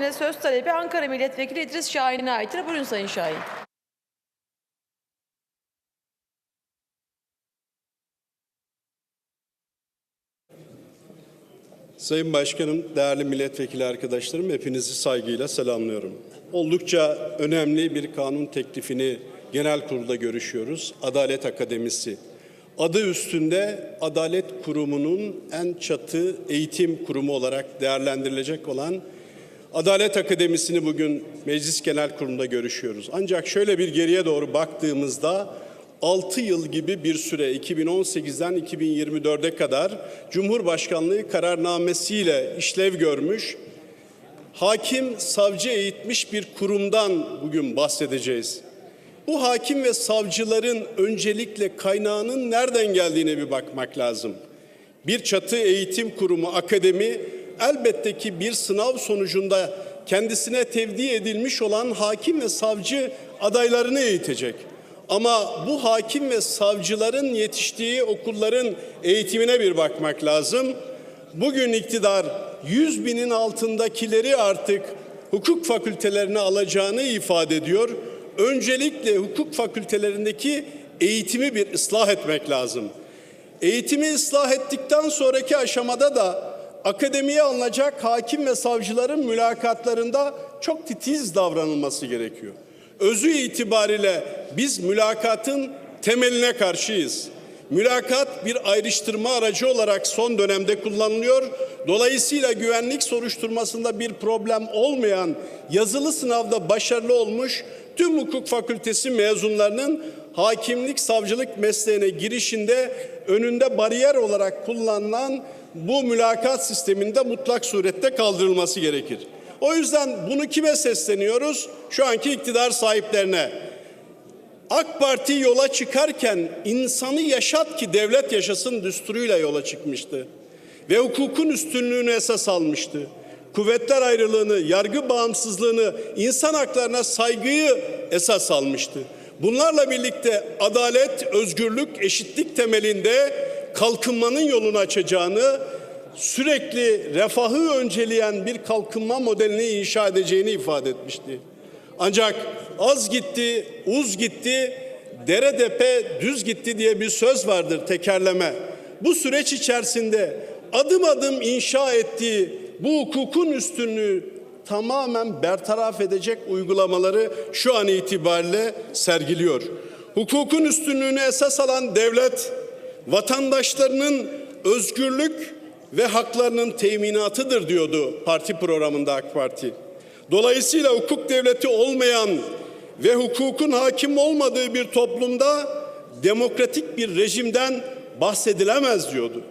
Söz talebi Ankara Milletvekili İdris Şahin'e aittir. Buyurun Sayın Şahin. Sayın Başkanım, değerli milletvekili arkadaşlarım hepinizi saygıyla selamlıyorum. Oldukça önemli bir kanun teklifini genel kurulda görüşüyoruz. Adalet Akademisi. Adı üstünde Adalet Kurumu'nun en çatı eğitim kurumu olarak değerlendirilecek olan Adalet Akademisi'ni bugün Meclis Genel Kurulu'nda görüşüyoruz. Ancak şöyle bir geriye doğru baktığımızda 6 yıl gibi bir süre 2018'den 2024'e kadar Cumhurbaşkanlığı kararnamesiyle işlev görmüş hakim savcı eğitmiş bir kurumdan bugün bahsedeceğiz. Bu hakim ve savcıların öncelikle kaynağının nereden geldiğine bir bakmak lazım. Bir çatı eğitim kurumu, akademi elbette ki bir sınav sonucunda kendisine tevdi edilmiş olan hakim ve savcı adaylarını eğitecek. Ama bu hakim ve savcıların yetiştiği okulların eğitimine bir bakmak lazım. Bugün iktidar 100 binin altındakileri artık hukuk fakültelerine alacağını ifade ediyor. Öncelikle hukuk fakültelerindeki eğitimi bir ıslah etmek lazım. Eğitimi ıslah ettikten sonraki aşamada da akademiye alınacak hakim ve savcıların mülakatlarında çok titiz davranılması gerekiyor. Özü itibariyle biz mülakatın temeline karşıyız. Mülakat bir ayrıştırma aracı olarak son dönemde kullanılıyor. Dolayısıyla güvenlik soruşturmasında bir problem olmayan yazılı sınavda başarılı olmuş tüm hukuk fakültesi mezunlarının hakimlik, savcılık mesleğine girişinde önünde bariyer olarak kullanılan bu mülakat sisteminde mutlak surette kaldırılması gerekir. O yüzden bunu kime sesleniyoruz? Şu anki iktidar sahiplerine. AK Parti yola çıkarken insanı yaşat ki devlet yaşasın düsturuyla yola çıkmıştı. Ve hukukun üstünlüğünü esas almıştı. Kuvvetler ayrılığını, yargı bağımsızlığını, insan haklarına saygıyı esas almıştı. Bunlarla birlikte adalet, özgürlük, eşitlik temelinde kalkınmanın yolunu açacağını, sürekli refahı önceleyen bir kalkınma modelini inşa edeceğini ifade etmişti. Ancak az gitti, uz gitti, dere depe düz gitti diye bir söz vardır tekerleme. Bu süreç içerisinde adım adım inşa ettiği bu hukukun üstünlüğü tamamen bertaraf edecek uygulamaları şu an itibariyle sergiliyor. Hukukun üstünlüğünü esas alan devlet vatandaşlarının özgürlük ve haklarının teminatıdır diyordu parti programında AK Parti. Dolayısıyla hukuk devleti olmayan ve hukukun hakim olmadığı bir toplumda demokratik bir rejimden bahsedilemez diyordu.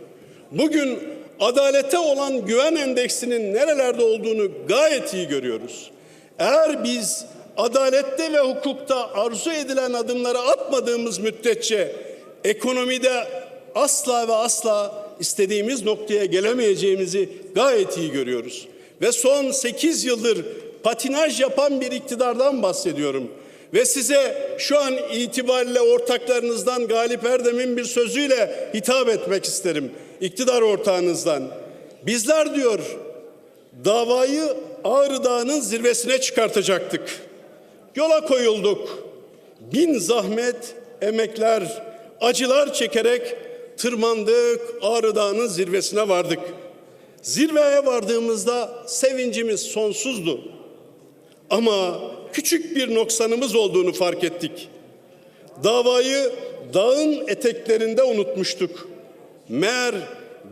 Bugün adalete olan güven endeksinin nerelerde olduğunu gayet iyi görüyoruz. Eğer biz adalette ve hukukta arzu edilen adımları atmadığımız müddetçe ekonomide asla ve asla istediğimiz noktaya gelemeyeceğimizi gayet iyi görüyoruz. Ve son 8 yıldır patinaj yapan bir iktidardan bahsediyorum. Ve size şu an itibariyle ortaklarınızdan Galip Erdem'in bir sözüyle hitap etmek isterim. İktidar ortağınızdan. Bizler diyor davayı Ağrı Dağı'nın zirvesine çıkartacaktık. Yola koyulduk. Bin zahmet, emekler, acılar çekerek tırmandık, Ağrı Dağı'nın zirvesine vardık. Zirveye vardığımızda sevincimiz sonsuzdu. Ama küçük bir noksanımız olduğunu fark ettik. Davayı dağın eteklerinde unutmuştuk. Meğer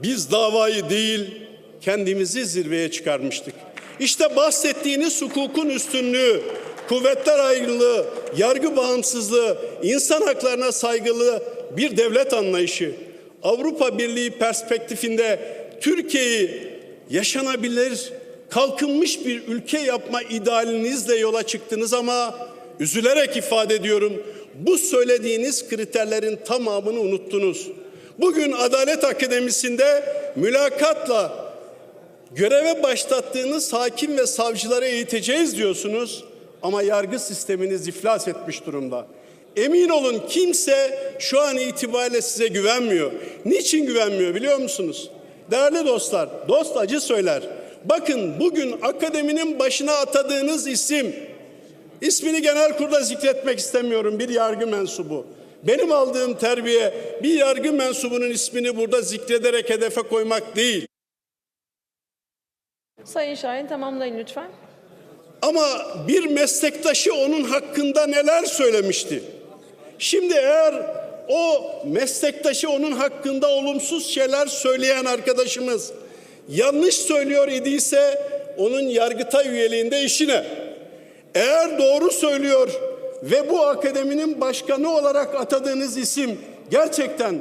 biz davayı değil kendimizi zirveye çıkarmıştık. İşte bahsettiğiniz hukukun üstünlüğü, kuvvetler ayrılığı, yargı bağımsızlığı, insan haklarına saygılı bir devlet anlayışı, Avrupa Birliği perspektifinde Türkiye'yi yaşanabilir, kalkınmış bir ülke yapma idealinizle yola çıktınız ama üzülerek ifade ediyorum bu söylediğiniz kriterlerin tamamını unuttunuz. Bugün Adalet Akademisi'nde mülakatla göreve başlattığınız hakim ve savcıları eğiteceğiz diyorsunuz ama yargı sisteminiz iflas etmiş durumda. Emin olun kimse şu an itibariyle size güvenmiyor. Niçin güvenmiyor biliyor musunuz? Değerli dostlar, dost acı söyler. Bakın bugün akademinin başına atadığınız isim, ismini genel kurda zikretmek istemiyorum bir yargı mensubu. Benim aldığım terbiye bir yargı mensubunun ismini burada zikrederek hedefe koymak değil. Sayın Şahin tamamlayın lütfen. Ama bir meslektaşı onun hakkında neler söylemişti? Şimdi eğer o meslektaşı onun hakkında olumsuz şeyler söyleyen arkadaşımız yanlış söylüyor idiyse onun yargıtay üyeliğinde işine. Eğer doğru söylüyor ve bu akademinin başkanı olarak atadığınız isim gerçekten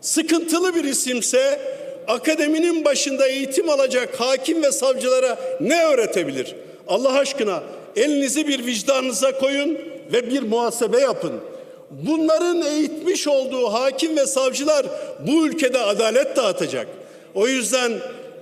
sıkıntılı bir isimse akademinin başında eğitim alacak hakim ve savcılara ne öğretebilir? Allah aşkına elinizi bir vicdanınıza koyun ve bir muhasebe yapın. Bunların eğitmiş olduğu hakim ve savcılar bu ülkede adalet dağıtacak. O yüzden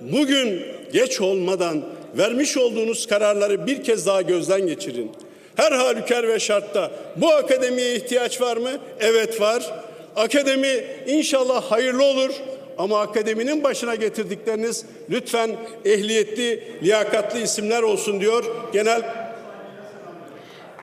bugün geç olmadan vermiş olduğunuz kararları bir kez daha gözden geçirin. Her halüker ve şartta bu akademiye ihtiyaç var mı? Evet var. Akademi inşallah hayırlı olur. Ama akademinin başına getirdikleriniz lütfen ehliyetli, liyakatli isimler olsun diyor. Genel